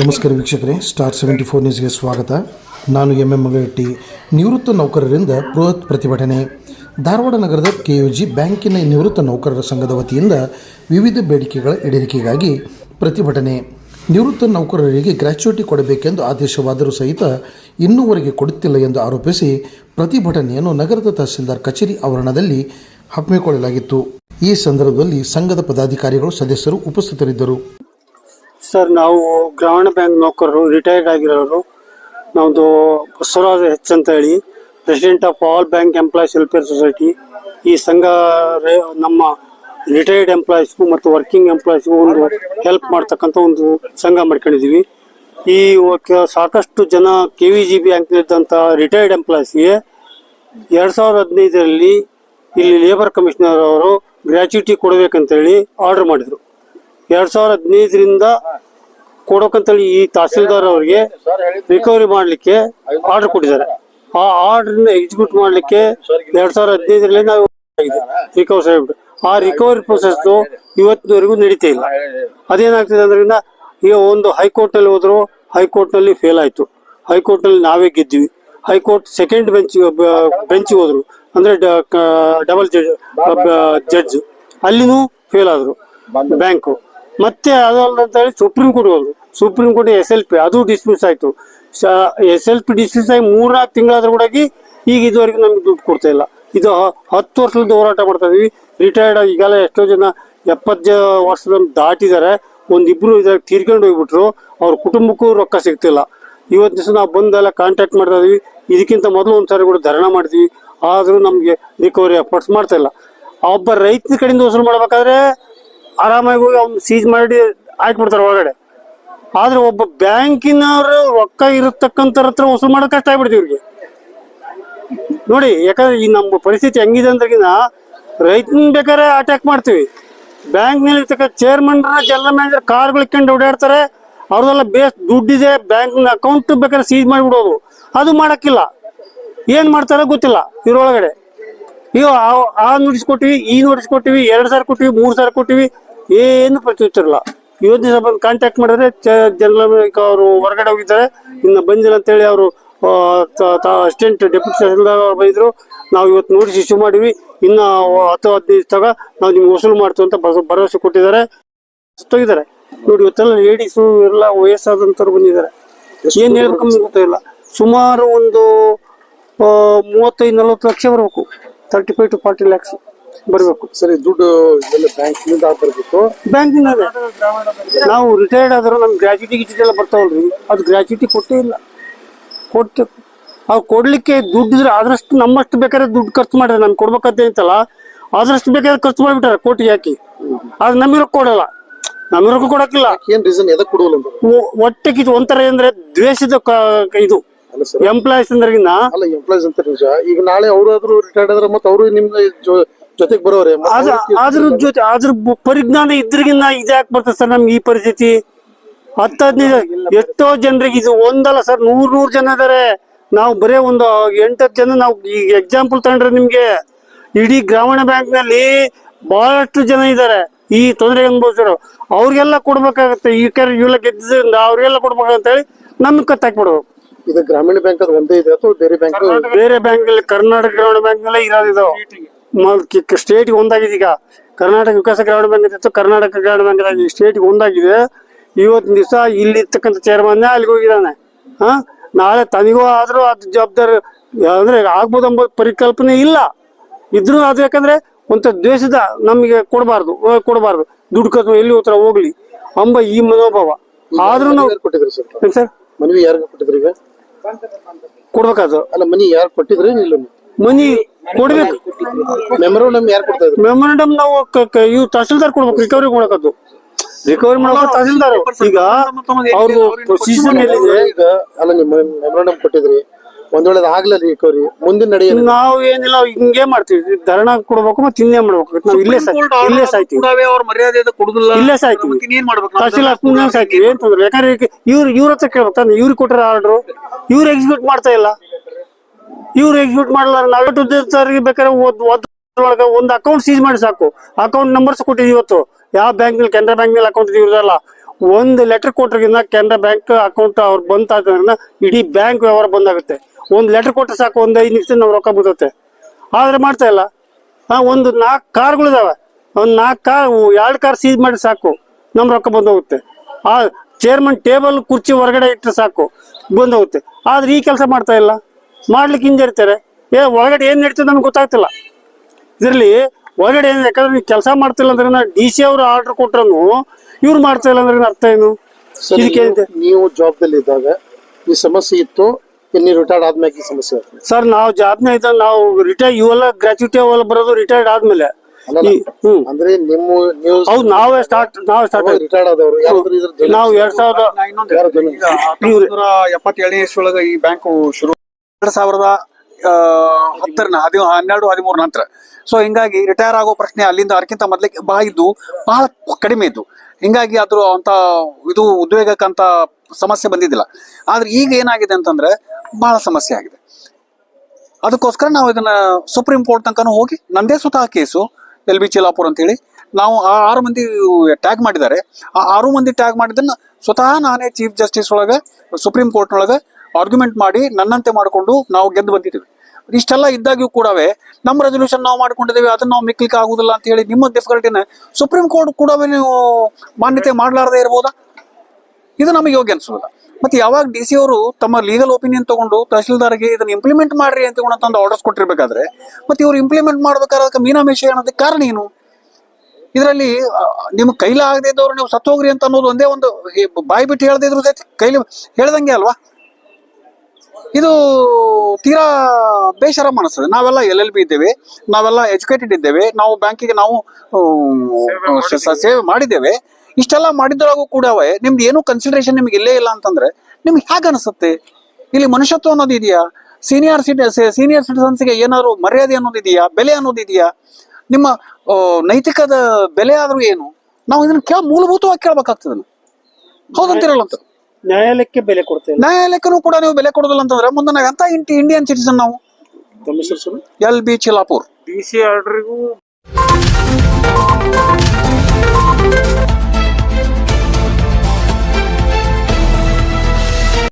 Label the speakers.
Speaker 1: ನಮಸ್ಕಾರ ವೀಕ್ಷಕರೇ star seventy four ನ್ಯೂಸ್ಗೆ ಸ್ವಾಗತ. ನಾನು ಎಂ ಎಂ ಮಗಟ್ಟಿ ನಿವೃತ್ತ ನೌಕರರಿಂದ ಬೃಹತ್ ಪ್ರತಿಭಟನೆ. ಧಾರವಾಡ ನಗರದ ಕೆ ಯು ಜಿ ಬ್ಯಾಂಕಿನ ನಿವೃತ್ತ ನೌಕರರ ಸಂಘದ ವತಿಯಿಂದ ವಿವಿಧ ಬೇಡಿಕೆಗಳ ಈಡೇರಿಕೆಗಾಗಿ ಪ್ರತಿಭಟನೆ. ನಿವೃತ್ತ ನೌಕರರಿಗೆ ಗ್ರ್ಯಾಚ್ಯುಟಿ ಕೊಡಬೇಕೆಂದು ಆದೇಶವಾದರೂ ಸಹಿತ ಇನ್ನೂವರೆಗೆ ಕೊಡುತ್ತಿಲ್ಲ ಎಂದು ಆರೋಪಿಸಿ ಪ್ರತಿಭಟನೆಯನ್ನು ನಗರದ ತಹಸೀಲ್ದಾರ್ ಕಚೇರಿ ಆವರಣದಲ್ಲಿ ಹಮ್ಮಿಕೊಳ್ಳಲಾಗಿತ್ತು. ಈ ಸಂದರ್ಭದಲ್ಲಿ ಸಂಘದ ಪದಾಧಿಕಾರಿಗಳು ಸದಸ್ಯರು ಉಪಸ್ಥಿತರಿದ್ದರು.
Speaker 2: ಸರ್, ನಾವು ಗ್ರಾಮೀಣ ಬ್ಯಾಂಕ್ ನೌಕರರು ರಿಟೈರ್ಡ್ ಆಗಿರೋರು ನಮ್ಮದು ಬಸವರಾಜ ಹೆಚ್ ಅಂತ ಹೇಳಿ president of all bank employees welfare society ಈ ಸಂಘ ನಮ್ಮ ರಿಟೈರ್ಡ್ ಎಂಪ್ಲಾಯೀಸ್ಗೂ ಮತ್ತು ವರ್ಕಿಂಗ್ ಎಂಪ್ಲಾಯೀಸ್ಗೂ ಒಂದು ಹೆಲ್ಪ್ ಮಾಡ್ತಕ್ಕಂಥ ಒಂದು ಸಂಘ ಮಾಡ್ಕೊಂಡಿದ್ದೀವಿ ಈ ಸಾಕಷ್ಟು ಜನ ಕೆ ವಿ ಜಿ ಬ್ಯಾಂಕ್ನಲ್ಲಿದ್ದಂಥ ರಿಟೈರ್ಡ್ ಎಂಪ್ಲಾಯೀಸ್ಗೆ ಎರಡು ಸಾವಿರದ ಹದಿನೈದರಲ್ಲಿ ಇಲ್ಲಿ ಲೇಬರ್ ಕಮಿಷನರ್ ಅವರು ಗ್ರ್ಯಾಚ್ಯುಟಿ ಕೊಡಬೇಕಂತೇಳಿ ಆರ್ಡರ್ ಮಾಡಿದರು. ಎರಡ್ ಸಾವಿರದ ಹದಿನೈದರಿಂದ ಕೊಡೋಕಂತೇಳಿ ಈ ತಹಸೀಲ್ದಾರ್ ಅವರಿಗೆ ರಿಕವರಿ ಮಾಡಲಿಕ್ಕೆ ಆರ್ಡರ್ ಕೊಟ್ಟಿದ್ದಾರೆ. ಆ ಆರ್ಡರ್ನ ಎಕ್ಸಿಕ್ಯೂಟ್ ಮಾಡಲಿಕ್ಕೆ ಎರಡ್ ಸಾವಿರದ ಹದಿನೈದರಲ್ಲಿ ನಾವು ರಿಕವರಿ ಸರ್ಟಿಫಿಕೇಟ್ ಆ ರಿಕವರಿ ಪ್ರೊಸೆಸ್ ಇವತ್ತಿನವರೆಗೂ ನಡೀತಾ ಇಲ್ಲ. ಅದೇನಾಗ್ತದೆ ಅಂದ್ರಿಂದ ಈಗ ಒಂದು ಹೈಕೋರ್ಟ್ನಲ್ಲಿ ಹೋದ್ರು ಹೈಕೋರ್ಟ್ನಲ್ಲಿ ಫೇಲ್ ಆಯ್ತು. ಹೈಕೋರ್ಟ್ನಲ್ಲಿ ನಾವೇ ಗೆದ್ದಿವಿ. High court second bench bench ಹೋದ್ರು. ಅಂದ್ರೆ ಡಬಲ್ ಜಡ್ಜ್ ಜಡ್ಜ್ ಅಲ್ಲಿನೂ ಫೇಲ್ ಆದ್ರು. ಬ್ಯಾಂಕು ಮತ್ತೆ ಅದಲ್ಲ ಅಂತ ಹೇಳಿ ಸುಪ್ರೀಂ ಕೋರ್ಟ್ ಹೋದ್ರು. Supreme court S L P ಅದು ಡಿಸ್ಮಿಸ್ ಆಯ್ತು. ಎಸ್ ಎಲ್ ಪಿ ಡಿಸ್ಮಿಸ್ ಆಗಿ ಮೂರ್ನಾಲ್ಕು ತಿಂಗಳಾದ್ರೂ ಕೂಡ ಈಗ ಇದುವರೆಗೂ ನಮ್ಗೆ ದುಡ್ಡು ಕೊಡ್ತಾ ಇಲ್ಲ. ಇದು ಹತ್ತು ವರ್ಷದ ಹೋರಾಟ ಮಾಡ್ತಾ ಇದೀವಿ. ರಿಟೈರ್ಡ್ ಈಗಲೇ ಎಷ್ಟೋ ಜನ ಎಪ್ಪತ್ತು ವರ್ಷದ ದಾಟಿದ್ದಾರೆ. ಒಂದಿಬ್ರು ಇದಾಗ ತೀರ್ಕೊಂಡು ಹೋಗ್ಬಿಟ್ರು. ಅವ್ರ ಕುಟುಂಬಕ್ಕೂ ರೊಕ್ಕ ಸಿಗ್ತಿಲ್ಲ. ಇವತ್ತು ದಿವಸ ನಾವು ಬಂದೆಲ್ಲ ಕಾಂಟ್ಯಾಕ್ಟ್ ಮಾಡ್ತಾ ಇದೀವಿ. ಇದಕ್ಕಿಂತ ಮೊದಲು ಒಂದ್ಸಾರಿ ಕೂಡ ಧರಣ ಮಾಡಿದ್ವಿ. ಆದರೂ ನಮಗೆ ರಿಕವರಿ ಎಫರ್ಟ್ಸ್ ಮಾಡ್ತಾ ಇಲ್ಲ. ಒಬ್ಬ ರೈತನ ಕಡೆಯಿಂದ ವಸೂಲು ಮಾಡ್ಬೇಕಾದ್ರೆ ಆರಾಮಾಗಿ ಹೋಗಿ ಅವ್ನು ಸೀಜ್ ಮಾಡಿ ಹಾಕ್ಬಿಡ್ತಾರೆ ಒಳಗಡೆ. ಆದ್ರೆ ಒಬ್ಬ ಬ್ಯಾಂಕಿನವರು ರೊಕ್ಕ ಇರತಕ್ಕಂಥವ್ರ ಹತ್ರ ವಸೂಲು ಮಾಡೋಕೆ ಕಷ್ಟ ಆಗ್ಬಿಡ್ತೀವಿ ಇವ್ರಿಗೆ. ನೋಡಿ, ಯಾಕಂದ್ರೆ ಈ ನಮ್ಮ ಪರಿಸ್ಥಿತಿ ಹೆಂಗಿದೆ ಅಂದ್ರಗಿನ ರೈತನ ಬೇಕಾದ್ರೆ ಅಟ್ಯಾಕ್ ಮಾಡ್ತೀವಿ. ಬ್ಯಾಂಕ್ನಲ್ಲಿ ಇರ್ತಕ್ಕ ಚೇರ್ಮನ್ ಜನರಲ್ ಮ್ಯಾನೇಜರ್ ಕಾರ್ಗಳು ಇಕ್ಕೊಂಡು ಓಡಾಡ್ತಾರೆ. ಅವ್ರದೆಲ್ಲ ಬೇಸ್ ದುಡ್ಡಿದೆ ಬ್ಯಾಂಕ್ ಅಕೌಂಟ್ ಬೇಕಾದ್ರೆ ಸೀಜ್ ಮಾಡಿಬಿಡೋದು ಅದು ಮಾಡಕ್ಕಿಲ್ಲ. ಏನ್ ಮಾಡ್ತಾರೋ ಗೊತ್ತಿಲ್ಲ ಇದ್ರೊಳಗಡೆ ಈಗ ಆ- ನೋಟಿಸ್ ಕೊಟ್ಟಿವಿ, ಈ ನೋಟಿಸ್ ಕೊಟ್ಟಿವಿ, ಎರಡು ಸಾವಿರ ಕೊಟ್ಟಿವಿ, ಮೂರು ಸಾವಿರ ಕೊಟ್ಟಿವಿ, ಏನು ಪ್ರತಿಯುತ್ತಿರಲ್ಲ ಇವತ್ತು ದಿವಸ ಬಂದು ಕಾಂಟ್ಯಾಕ್ಟ್ ಮಾಡಿದ್ರೆ ಜನರಲ್ ಅವರು ಹೊರಗಡೆ ಹೋಗಿದ್ದಾರೆ, ಇನ್ನು ಬಂದಿಲ್ಲ ಅಂತೇಳಿ ಅವರು ಅಸಿಸ್ಟೆಂಟ್ ಡೆಪ್ಯೂಟಿ ತಹಸೀಲ್ದಾರ್ ಅವ್ರು ಬಂದಿದ್ರು, ನಾವು ಇವತ್ತು ನೋಟಿಸ್ ಇಶ್ಯೂ ಮಾಡಿವಿ, ಇನ್ನು ಹತ್ತು ಹದಿನೈದು ತಗ ನಾವು ನಿಮ್ಗೆ ವಸೂಲು ಮಾಡ್ತೀವಿ ಅಂತ ಭರವಸೆ- ಕೊಟ್ಟಿದ್ದಾರೆ. ಸತ್ತೋಗಿದ್ದಾರೆ. ನೋಡಿ, ಇವತ್ತೆಲ್ಲ ಲೇಡೀಸು ಎಲ್ಲ ವಯಸ್ಸಾದಂಥವ್ರು ಬಂದಿದ್ದಾರೆ. ಏನು ಹೇಳ್ಬೇಕು ಗೊತ್ತಿಲ್ಲ ಸುಮಾರು ಒಂದು ಮೂವತ್ತೈದು ನಲವತ್ತು ಲಕ್ಷ ಬರಬೇಕು. Thirty five to forty lakhs ಬರಬೇಕು.
Speaker 3: ಸರಿ ದುಡ್ಡು ಇದೆಲ್ಲ ಬ್ಯಾಂಕ್ನಿಂದ ಬರಬೇಕು.
Speaker 2: ಬ್ಯಾಂಕಿನ ನಾವು ರಿಟೈರ್ಡ್ ಆದ್ರೆ ನಮ್ಗೆ ಗ್ರಾಚ್ಯುಟಿ ಗಿಚ್ಯುಟಿ ಎಲ್ಲ ಬರ್ತಾವಲ್ರಿ. ಅದು ಗ್ರಾಚ್ಯುಟಿ ಕೊಟ್ಟೇ ಇಲ್ಲ. ಕೊಟ್ಟು ಅವ್ರು ಕೊಡ್ಲಿಕ್ಕೆ ದುಡ್ಡಿದ್ರೆ ಆದಷ್ಟು ನಮ್ಮಷ್ಟು ಬೇಕಾದ್ರೆ ದುಡ್ಡು ಖರ್ಚು ಮಾಡಿದ್ರೆ ನಮ್ಗೆ ಕೊಡ್ಬೇಕಂತ ಐತಲ್ಲ ಆದಷ್ಟು ಬೇಕಾದ್ರೆ ಖರ್ಚು ಮಾಡಿಬಿಟ್ಟಾರೆ ಕೋಟಿಗೆ ಹಾಕಿ. ಅದು ನಮಿರಕ್ಕೆ ಕೊಡಲ್ಲ. ನಮಿರಕ್ಕೂ ಕೊಡಕ್ಕಿಲ್ಲ.
Speaker 3: ಏನ್ ರೀಸನ್ ಎದಕ್ಕೆ
Speaker 2: ಕೊಡೋಲ್ಲ ಒಟ್ಟಿಗೆ ಇದು ಒಂಥರ ಏನಂದ್ರೆ ದ್ವೇಷದ ಇದು. ಎಂಪ್ಲಾಯೀಸ್ ಅಂದ್ರಗಿನ
Speaker 3: ಅಲ್ಲ ಎಂಪ್ಲಾಯ್ಸ್ ಅಂತ ನಿಜ. ಈಗ ನಾಳೆ ಅವರಾದ್ರೂ ರಿಟೈರ್ಡ್ ಆದ್ರೆ ಮತ್ತೆ ಅವರು ನಿಮ್ಮ ಜೊತೆಗೆ ಬರೋರೆ.
Speaker 2: ಅದ್ರ ಜೊತೆ ಅದ್ರ ಪರಿಜ್ಞಾನ ಇದ್ರಿಗಿನ್ನ ಇದ್ಯಾಕ್ ಬರ್ತದೆ ಸರ್ ನಮ್ಗೆ ಈ ಪರಿಸ್ಥಿತಿ? ಹತ್ತು ಹದಿನೈದು ಎಷ್ಟೋ ಜನರಿಗೆ ಇದು ಒಂದಲ್ಲ ಸರ್ ನೂರ್ ನೂರ್ ಜನ ಇದಾರೆ. ನಾವು ಬರೇ ಒಂದು ಎಂಟತ್ತು ಜನ ನಾವು ಈಗ ಎಕ್ಸಾಂಪಲ್ ತಗೊಂಡ್ರೆ ನಿಮ್ಗೆ ಇಡೀ ಗ್ರಾಮೀಣ ಬ್ಯಾಂಕ್ನಲ್ಲಿ ಬಹಳಷ್ಟು ಜನ ಇದ್ದಾರೆ ಈ ತೊಂದರೆ ಅನುಭವಿಸೋರು ಅವ್ರಿಗೆಲ್ಲ ಕೊಡ್ಬೇಕಾಗತ್ತೆ. ಈ ಕರೆ ಇವೆಲ್ಲ ಗೆದ್ದಿದ್ರಿಂದ ಅವ್ರಿಗೆಲ್ಲ ಕೊಡ್ಬೇಕಂತ ಹೇಳಿ ನಮ್ಗೆ ಕತ್ತಾಕ್ಬಿಡ್ಬೇಕು
Speaker 3: ಇದು ಗ್ರಾಮೀಣ ಬ್ಯಾಂಕ್ ಅದು ಒಂದೇ ಇದೆ ಅಥವಾ ಬೇರೆ ಬ್ಯಾಂಕ್
Speaker 2: ಬೇರೆ ಬ್ಯಾಂಕ್ನಲ್ಲಿ ಕರ್ನಾಟಕ ಗ್ರಾಮೀಣ ಬ್ಯಾಂಕ್ ನಲ್ಲೇ ಇರೋದು ಸ್ಟೇಟ್ ಒಂದಾಗಿದೆ ಈಗ. ಕರ್ನಾಟಕ ವಿಕಾಸ ಗ್ರಾಮೀಣ ಬ್ಯಾಂಕ್ ಇತ್ತು ಕರ್ನಾಟಕ ಗ್ರಾಮೀಣ ಬ್ಯಾಂಕ್ ಆಗಿ ಸ್ಟೇಟ್ ಒಂದಾಗಿದೆ. ಇವತ್ತಿನ ದಿವಸ ಇಲ್ಲಿ ಇರ್ತಕ್ಕಂಥ ಚೇರ್ಮನ್ ಅಲ್ಲಿಗೆ ಹೋಗಿದ್ದಾನೆ. ಹಾ? ನಾಳೆ ತನಿಗೂ ಆದ್ರೂ ಅದು ಜವಾಬ್ದಾರಿ ಅಂದ್ರೆ ಆಗ್ಬೋದು ಎಂಬ ಪರಿಕಲ್ಪನೆ ಇಲ್ಲ. ಇದ್ರೂ ಅದು ಯಾಕಂದ್ರೆ ಒಂಥ ದ್ವೇಷದ ನಮಗೆ ಕೊಡಬಾರ್ದು ಕೊಡಬಾರ್ದು. ದುಡ್ಡು ಕತ್ತು ಎಲ್ಲಿ ಹೋತ್ರ ಹೋಗ್ಲಿ ಅಂಬ ಈ ಮನೋಭಾವ. ಆದ್ರೂ ನಾವು
Speaker 3: ಕೊಟ್ಟಿದ್ರಿ ಸರ್? ಮನವಿ ಯಾರಿಗೂ ಕೊಟ್ಟಿದ್ರಿ ಈಗ?
Speaker 2: ಕೊಡ್ಬೇಕಾದ್ರು
Speaker 3: ಅಲ್ಲ ಮನಿ ಯಾರು ಕೊಟ್ಟಿದ್ರು ಇಲ್ಲ?
Speaker 2: ಮನಿ ಕೊಡ್ಬೇಕು.
Speaker 3: ಮೆಮೊರಂಡಮ್ ಯಾರು ಕೊಡ್ತಾ ಇದ್ರಿ?
Speaker 2: ಮೆಮೊರಂಡಮ್ ನಾವು ಕ- ಕ- ಇವ್ ತಹಸೀಲ್ದಾರ್ ಕೊಡ್ಬೇಕು ರಿಕವರಿ ಮಾಡಕದ್ದು ರಿಕವರಿ ಮಾಡಬೇಕು ತಹಸೀಲ್ದಾರ್ ಈಗ ಅವ್ರದ್ದು ಪ್ರೊಸೀಜರ್ ಏನಿದೆ
Speaker 3: ಈಗ ಅಲ್ಲ ನಿಮ್ಮ ಮೆಮೊರಂಡಮ್ ಕೊಟ್ಟಿದ್ರಿ. ಒಂದ್ ವೇಳೆ ಆಗ್ಲಿಲ್ಲ ರಿಕವರಿ ಮುಂದಿನ ನಡೆ
Speaker 2: ನಾವು ಏನಿಲ್ಲ ಹಿಂಗೆ ಮಾಡ್ತೀವಿ. ಧರಣ ಕೊಡ್ಬೇಕು ಮತ್ತೆ ಇನ್ನೇ ಮಾಡ್ಬೇಕು. ನಾವು ಇಲ್ಲೇ ಸಾ ಇಲ್ಲೇ ಸಾಯ್ತೀವಿ.
Speaker 4: ಅವ್ರ ಮರ್ಯಾದೆ ಕೊಡುದಿಲ್ಲ.
Speaker 2: ಇಲ್ಲೇ ಸಾಯ್ತೀವಿ.
Speaker 4: ಏನ್ ಮಾಡ್ಬೇಕು?
Speaker 2: ತಹಸೀಲ್ ಮುಂದೆ ಸಾಯ್ತೀವಿ? ಏನ್ ತೊಂದ್ರೆ? ಯಾಕಂದ್ರೆ ಈಗ ಇವ್ರು ಇವ್ರ ಹತ್ರ ಕೇಳ್ಬೇಕು ತಾನೆ ಇವ್ರಿಗೆ ಕೊಟ್ಟರೆ ಆರ್ಡ್ರು. ಇವ್ರು ಎಕ್ಸಿಕ್ಯೂಟ್ ಮಾಡ್ತಾ ಇಲ್ಲ. ಇವ್ರು ಎಕ್ಸಿಕ್ಯೂಟ್ ಮಾಡಲ್ಲ ನಾವೇ ಉದ್ಯೋಗಸ್ಥರಿಗೆ ಬೇಕಾದ್ರೆ ಒಳಗೆ ಒಂದು ಅಕೌಂಟ್ ಸೀಸ್ ಮಾಡಿ ಸಾಕು. ಅಕೌಂಟ್ ನಂಬರ್ಸ್ ಕೊಟ್ಟಿದ್ದೀವಿ ಇವತ್ತು. ಯಾವ ಬ್ಯಾಂಕ್ನಲ್ಲಿ ಕೆನರಾ ಬ್ಯಾಂಕ್ನಲ್ಲಿ ಅಕೌಂಟ್ ಇರೋದಲ್ಲ. ಒಂದು ಲೆಟರ್ ಕೊಟ್ರಿಗಿನ್ನ ಕೆನರಾ ಬ್ಯಾಂಕ್ ಅಕೌಂಟ್ ಅವ್ರು ಬಂದ್ ಇಡೀ ಬ್ಯಾಂಕ್ ವ್ಯವಹಾರ ಬಂದಾಗುತ್ತೆ ಒಂದು ಲೆಟರ್ ಕೊಟ್ಟರೆ ಸಾಕು ಒಂದು ಐದು ನಿಮಿಷ ನಾವು ರೊಕ್ಕ ಬಿಡುತ್ತೆ ಆದರೆ ಮಾಡ್ತಾ ಇಲ್ಲ. ಹಾಂ ಒಂದು ನಾಲ್ಕು ಕಾರ್ಗಳಿದಾವೆ ಒಂದು ನಾಲ್ಕು ಕಾರ್ ಎರಡು ಕಾರ್ ಸೀಸ್ ಮಾಡಿ ಸಾಕು ನಮ್ಮ ರೊಕ್ಕ ಬಂದೋಗುತ್ತೆ. ಆ ಚೇರ್ಮನ್ ಟೇಬಲ್ ಕುರ್ಚಿ ಹೊರಗಡೆ ಇಟ್ಟರೆ ಸಾಕು ಬಂದೋಗುತ್ತೆ. ಆದ್ರೆ ಈ ಕೆಲಸ ಮಾಡ್ತಾ ಇಲ್ಲ. ಮಾಡ್ಲಿಕ್ಕೆ ಹಿಂಜರಿತಾರೆ ಏ ಒಳಗಡೆ ಏನು ನಡೀತದೆ ನಮ್ಗೆ ಗೊತ್ತಾಗ್ತಿಲ್ಲ. ಇದರಲ್ಲಿ ಒಳಗಡೆ ಏನು ಯಾಕಂದ್ರೆ ನೀವು ಕೆಲಸ ಮಾಡ್ತಿಲ್ಲ ಅಂದ್ರೆ ಡಿ ಸಿ ಅವರು ಆರ್ಡರ್ ಕೊಟ್ರೂ ಇವ್ರು ಮಾಡ್ತಾ ಇಲ್ಲ ಅಂದ್ರೆ ಅರ್ಥ ಏನು? ಇದಕ್ಕೆ
Speaker 3: ನೀವು- ನೀವು ಜಾಬ್ದಲ್ಲಿ ಇದ್ದಾಗ ಈ ಸಮಸ್ಯೆ ಇತ್ತು ಇನ್ನು ನೀವು ರಿಟೈರ್ಡ್ ಆದ್ಮೇಲೆ ಈ ಸಮಸ್ಯೆ
Speaker 2: ಸರ್ ನಾವು ಜಾಬ್ನ ಇದ್ದಾಗ ನಾವು ರಿಟೈರ್ ಇವೆಲ್ಲ ಗ್ರಾಚ್ಯುಟಿ ಅವೆಲ್ಲ ಬರೋದು ರಿಟೈರ್ಡ್ ಆದ್ಮೇಲೆ. ಈ- ಹ್ಮ್.
Speaker 3: ಅಂದ್ರೆ ನಿಮ್ಮ ನೀವು
Speaker 2: ಹೌದು ನಾವೇ ಸ್ಟಾರ್ಟ್ ನಾವ್ ಸ್ಟಾರ್ಟ್
Speaker 3: ರಿಟೈರ್ಡ್ ಆದವರು ಯಾರಾದ್ರೂ ಇದ್ರ ಜೊತೆ-
Speaker 2: ನಾವು ಎರಡ್ ಸಾವಿರದ
Speaker 3: ಯಾರು ಜನ-
Speaker 4: ಈಗ ಎಪ್ಪತ್ತೇಳನೇ ಇಸ್ವಿಯೊಳಗ ಈ ಬ್ಯಾಂಕ್ ಶುರು ಎರಡ್ ಸಾವಿರದ ಆ, ಹತ್ತರ ಹದಿ ಹನ್ನೆರಡು ಹದಿಮೂರು ನಂತರ. ಸೊ ಹಿಂಗಾಗಿ ರಿಟೈರ್ ಆಗೋ ಪ್ರಶ್ನೆ ಅಲ್ಲಿಂದ ಅದಕ್ಕಿಂತ ಮೊದ್ಲಿಗೆ ಬಹಳ ಇದ್ದು ಬಹಳ ಕಡಿಮೆ ಇದ್ದು. ಹಿಂಗಾಗಿ ಅದ್ರ ಅಂತ ಇದು ಉದ್ವೇಗಕ್ಕಂತ ಸಮಸ್ಯೆ ಬಂದಿದ್ದಿಲ್ಲ. ಆದ್ರೆ ಈಗ ಏನಾಗಿದೆ ಅಂತಂದ್ರೆ ಬಹಳ ಸಮಸ್ಯೆ ಆಗಿದೆ. ಅದಕ್ಕೋಸ್ಕರ ನಾವು ಇದನ್ನ ಸುಪ್ರೀಂ ಕೋರ್ಟ್ ತನಕನೂ ಹೋಗಿ ನಂದೇ ಸ್ವತಃ ಕೇಸು, ಎಲ್ ಬಿ ಚಿಲಾಪುರ್ ಅಂತೇಳಿ ನಾವು ಆ ಆರು ಮಂದಿ ಟ್ಯಾಗ್ ಮಾಡಿದ್ದಾರೆ. ಆ ಆರು ಮಂದಿ ಟ್ಯಾಗ್ ಮಾಡಿದ್ದನ್ನ ಸ್ವತಃ ನಾನೇ ಚೀಫ್ ಜಸ್ಟಿಸ್ ಒಳಗೆ ಸುಪ್ರೀಂ ಕೋರ್ಟ್ನೊಳಗೆ ಆರ್ಗ್ಯುಮೆಂಟ್ ಮಾಡಿ ನನ್ನಂತೆ ಮಾಡಿಕೊಂಡು ನಾವು ಗೆದ್ದು ಬಂದಿದ್ದೀವಿ. ಇಷ್ಟೆಲ್ಲ ಇದ್ದಾಗ್ಯೂ ಕೂಡ ನಮ್ಮ ರೆಸೊಲ್ಯೂಷನ್ ನಾವು ಮಾಡ್ಕೊಂಡಿದ್ದೇವೆ, ಅದನ್ನ ನಾವು ಮಿಕ್ಲಿಕ್ಕೆ ಆಗುದಿಲ್ಲ ಅಂತ ಹೇಳಿ ನಿಮ್ಮ ಡಿಫಿಕಲ್ಟಿನ ಸುಪ್ರೀಂ ಕೋರ್ಟ್ ಕೂಡ ನೀವು ಮಾನ್ಯತೆ ಮಾಡಲಾರದೆ ಇರ್ಬೋದಾ? ಇದು ನಮಗೆ ಯೋಗ್ಯ ಅನ್ಸೋದಿಲ್ಲ ಮತ್ತೆ ಯಾವಾಗ ಡಿ ಸಿ ಅವರು ತಮ್ಮ ಲೀಗಲ್ ಒಪಿನಿಯನ್ ತಗೊಂಡು ತಹಶೀಲ್ದಾರ್ಗೆ ಇದನ್ನ ಇಂಪ್ಲಿಮೆಂಟ್ ಮಾಡ್ರಿ ಅಂತ ಒಂದು ಆರ್ಡರ್ಸ್ ಕೊಟ್ಟಿರ್ಬೇಕಾದ್ರೆ, ಮತ್ತೆ ಇವರು ಇಂಪ್ಲಿಮೆಂಟ್ ಮಾಡ್ಬೇಕಾದ್ರೆ ಅದಕ್ಕೆ ಮೀನಾಮೇಷ ಅನ್ನೋದಕ್ಕೆ ಕಾರಣ ಏನು? ಇದರಲ್ಲಿ ನಿಮ್ಮ ಕೈಲಾಗದೇ ಇದ್ದವ್ರು ನೀವು ಸತ್ತೋಗ್ರಿ ಅಂತ ಅನ್ನೋದು ಒಂದೇ ಒಂದು ಬಾಯಿ ಬಿಟ್ಟು ಹೇಳದೇ ಇದ್ರು ಸಹಿತ ಕೈಲಿ ಹೇಳ್ದಂಗೆ ಅಲ್ವಾ? ಇದು ತೀರಾ ಬೇಸರ ಮನಸ್ಸು. ನಾವೆಲ್ಲ ಎಲ್ ಎಲ್ ಬಿ ಇದ್ದೇವೆ. ನಾವೆಲ್ಲ ಎಜುಕೇಟೆಡ್ ಇದ್ದೇವೆ. ನಾವು ಬ್ಯಾಂಕಿಗೆ ನಾವು ಸೇವೆ ಮಾಡಿದ್ದೇವೆ. ಇಷ್ಟೆಲ್ಲ ಮಾಡಿದ್ರೊಳಗೂ ಕೂಡ ನಿಮ್ದು ಏನು ಕನ್ಸಿಡರೇಷನ್ ನಿಮ್ಗೆ ಇಲ್ಲೇ ಇಲ್ಲ ಅಂತಂದ್ರೆ ನಿಮ್ಗೆ ಹೇಗೆ ಅನಿಸುತ್ತೆ? ಇಲ್ಲಿ ಮನುಷ್ಯತ್ವ ಅನ್ನೋದು ಇದೆಯಾ? ಸೀನಿಯರ್ ಸಿಟಿ ಸೀನಿಯರ್ ಸಿಟಿಸನ್ಸ್ಗೆ ಏನಾದ್ರು ಮರ್ಯಾದೆ ಅನ್ನೋದು ಇದೆಯಾ? ಬೆಲೆ ಅನ್ನೋದು ಇದೆಯಾ? ನಿಮ್ಮ ನೈತಿಕದ ಬೆಲೆ ಆದ್ರೂ ಏನು? ನಾವು ಇದನ್ನ ಕೇಳ, ಮೂಲಭೂತವಾಗಿ ಕೇಳಬೇಕಾಗ್ತದೆ. ಹೌದಂತಿರಲ್ಲ ಅಂತ
Speaker 2: ನ್ಯಾಯಾಲಯಕ್ಕೆ ಬೆಲೆ ಕೊಡ್ತೇವೆ
Speaker 4: ನ್ಯಾಯಾಲಯಕ್ಕೂ ಕೂಡ ನೀವು ಬೆಲೆ ಕೊಡೋದಿಲ್ಲ ಅಂತಂದ್ರೆ ಮುಂದೆ ಅಂತ ಇಂಟಿ ಇಂಡಿಯನ್ ಸಿಟಿಸನ್ ನಾವು.
Speaker 3: Sir?
Speaker 4: L B Chilapur
Speaker 5: B C ಆರ್ಡ್ರಿಗೂ